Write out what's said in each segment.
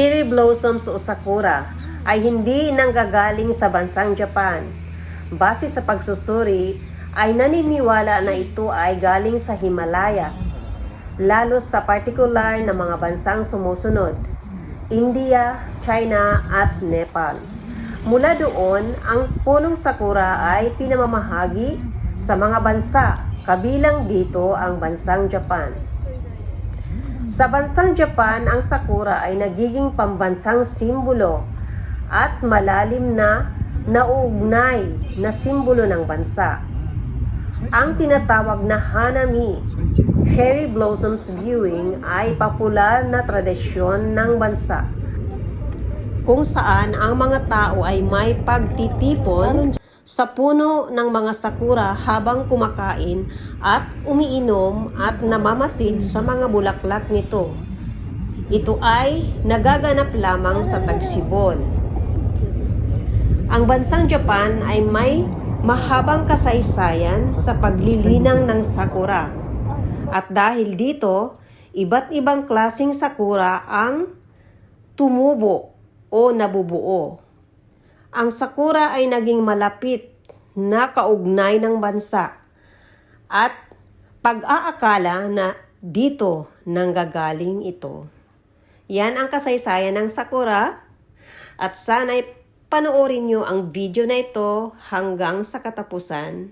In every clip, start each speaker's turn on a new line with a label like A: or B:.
A: cherry blossoms o sakura ay hindi nanggagaling sa bansang Japan. Base sa pagsusuri, ay naniniwala na ito ay galing sa Himalayas, lalo sa partikular na mga bansang sumusunod, India, China at Nepal. Mula doon, ang punong sakura ay pinamamahagi sa mga bansa, kabilang dito ang bansang Japan. Sa bansang Japan, ang sakura ay nagiging pambansang simbolo at malalim na nauugnay na simbolo ng bansa. Ang tinatawag na Hanami, cherry blossoms viewing ay popular na tradisyon ng bansa kung saan ang mga tao ay may pagtitipon sa puno ng mga sakura habang kumakain at umiinom at namamasid sa mga bulaklak nito. Ito ay nagaganap lamang sa tagsibol. Ang bansang Japan ay may mahabang kasaysayan sa paglilinang ng sakura. At dahil dito, iba't ibang klasing sakura ang tumubo o nabubuo. Ang sakura ay naging malapit na kaugnay ng bansa at pag-aakala na dito nanggagaling ito. Yan ang kasaysayan ng sakura at sana'y panoorin nyo ang video na ito hanggang sa katapusan.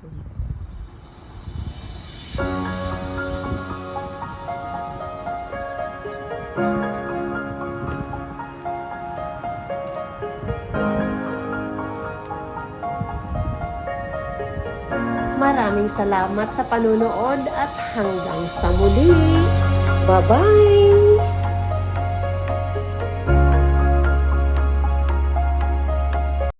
A: Maraming salamat sa panunood at hanggang sa muli. Bye-bye!